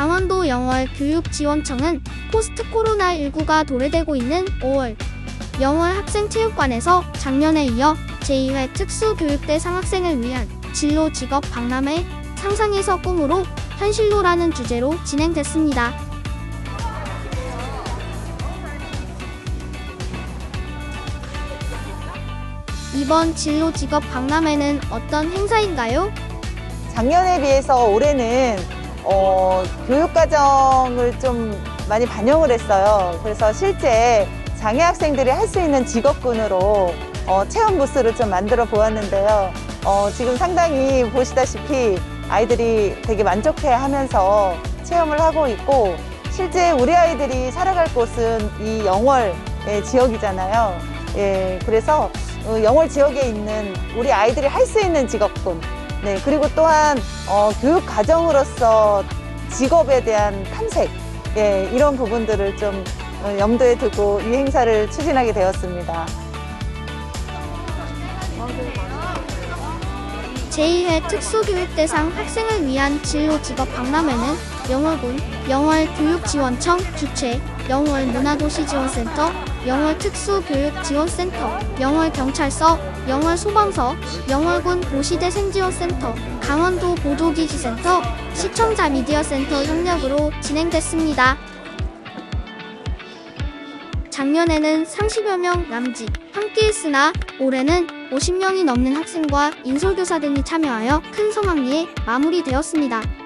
강원도 영월 교육지원청은 포스트 코로나19가 도래되고 있는 5월 영월 학생체육관에서 작년에 이어 제2회 특수교육대 상학생을 위한 진로 직업 박람회 상상에서 꿈으로 현실로라는 주제로 진행됐습니다. 이번 진로 직업 박람회는 어떤 행사인가요? 작년에 비해서 올해는 어, 교육 과정을 좀 많이 반영을 했어요. 그래서 실제 장애 학생들이 할 수 있는 직업군으로 어, 체험 부스를 좀 만들어 보았는데요. 어, 지금 상당히 보시다시피 아이들이 되게 만족해 하면서 체험을 하고 있고 실제 우리 아이들이 살아갈 곳은 이 영월 의 지역이잖아요. 예, 그래서 어, 영월 지역에 있는 우리 아이들이 할 수 있는 직업군 네, 그리고 또한 어, 교육 과정으로서 직업에 대한 탐색, 예, 이런 부분들을 좀 어, 염두에 두고 이 행사를 추진하게 되었습니다. 제2회 특수교육대상 학생을 위한 진로 직업 박람회는 영월군, 영월교육지원청 주최, 영월문화도시지원센터, 영월 특수교육지원센터, 영월 경찰서, 영월 소방서, 영월군 도시대 생지원센터, 강원도 보도기지센터, 시청자 미디어센터 협력으로 진행됐습니다. 작년에는 30여 명 남짓 함께했으나 올해는 50명이 넘는 학생과 인솔교사 등이 참여하여 큰 성황리에 마무리되었습니다.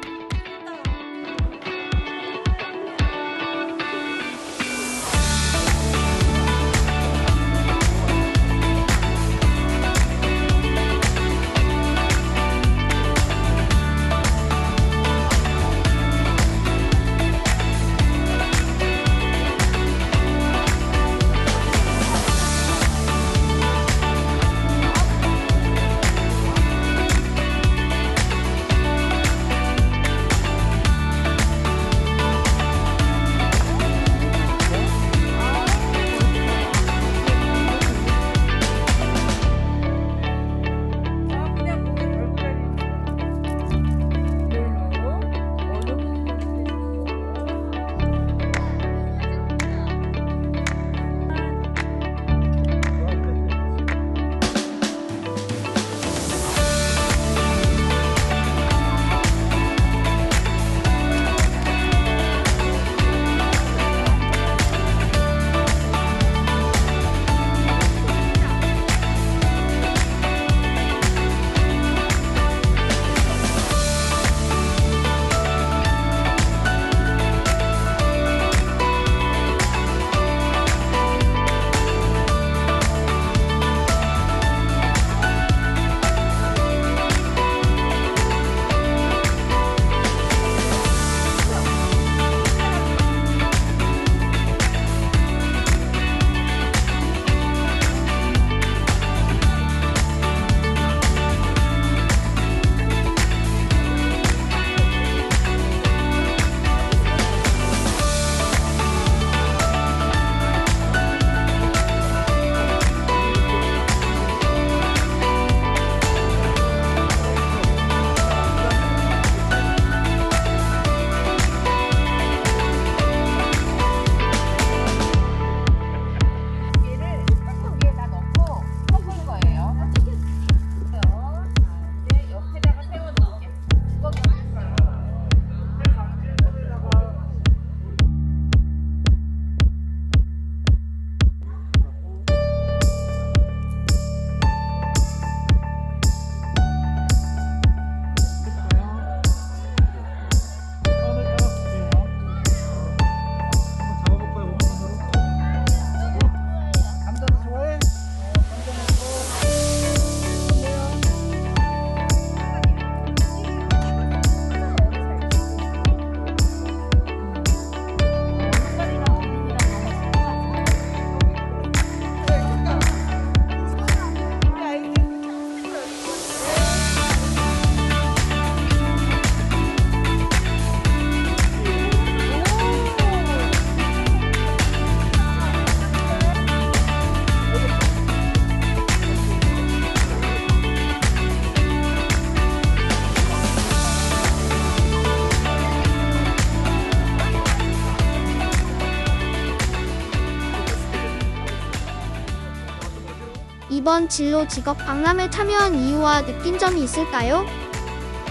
이번 진로 직업 박람회 참여한 이유와 느낀 점이 있을까요?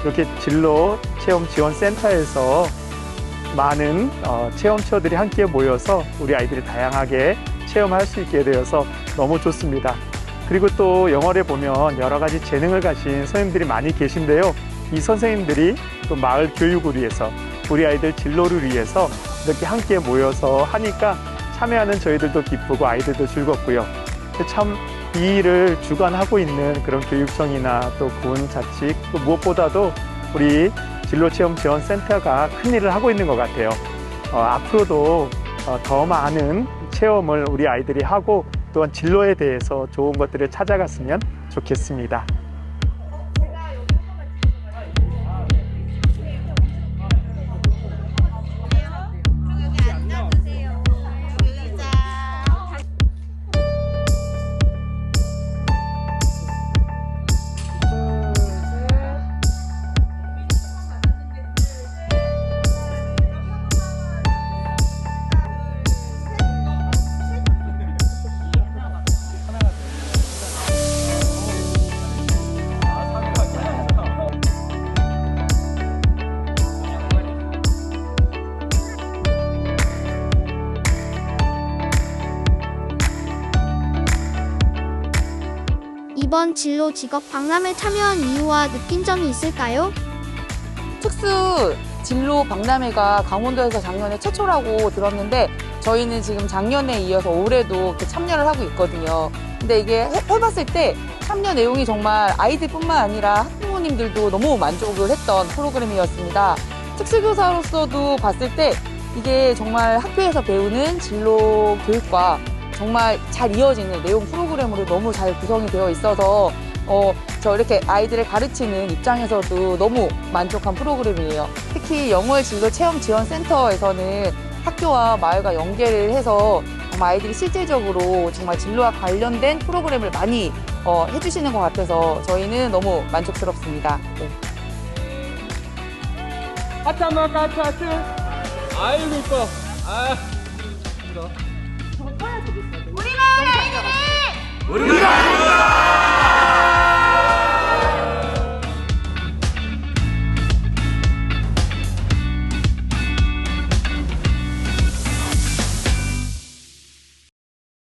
이렇게 진로 체험 지원 센터에서 많은 어, 체험처들이 함께 모여서 우리 아이들이 다양하게 체험할 수 있게 되어서 너무 좋습니다. 그리고 또 영월에 보면 여러 가지 재능을 가진 선생님들이 많이 계신데요. 이 선생님들이 또 마을 교육을 위해서 우리 아이들 진로를 위해서 이렇게 함께 모여서 하니까 참여하는 저희들도 기쁘고 아이들도 즐겁고요. 참 이 일을 주관하고 있는 그런 교육청이나 또 군 자치 또 무엇보다도 우리 진로체험지원센터가 큰 일을 하고 있는 것 같아요. 어, 앞으로도 어, 더 많은 체험을 우리 아이들이 하고 또한 진로에 대해서 좋은 것들을 찾아갔으면 좋겠습니다. 이번 진로 직업 박람회 참여한 이유와 느낀 점이 있을까요? 특수 진로 박람회가 강원도에서 작년에 최초라고 들었는데 저희는 지금 작년에 이어서 올해도 참여를 하고 있거든요. 근데 이게 해- 해봤을 때 참여 내용이 정말 아이들뿐만 아니라 학부모님들도 너무 만족을 했던 프로그램이었습니다. 특수교사로서도 봤을 때 이게 정말 학교에서 배우는 진로 교육과 정말 잘 이어지는 내용 프로그램으로 너무 잘 구성이 되어 있어서 어, 저 이렇게 아이들을 가르치는 입장에서도 너무 만족한 프로그램이에요. 특히 영월 진로 체험 지원 센터에서는 학교와 마을과 연계를 해서 정말 아이들이 실질적으로 정말 진로와 관련된 프로그램을 많이 어, 해주시는 것 같아서 저희는 너무 만족스럽습니다. 네. 하트 한번 할까 하트 하트 아이고 이뻐 아 아이들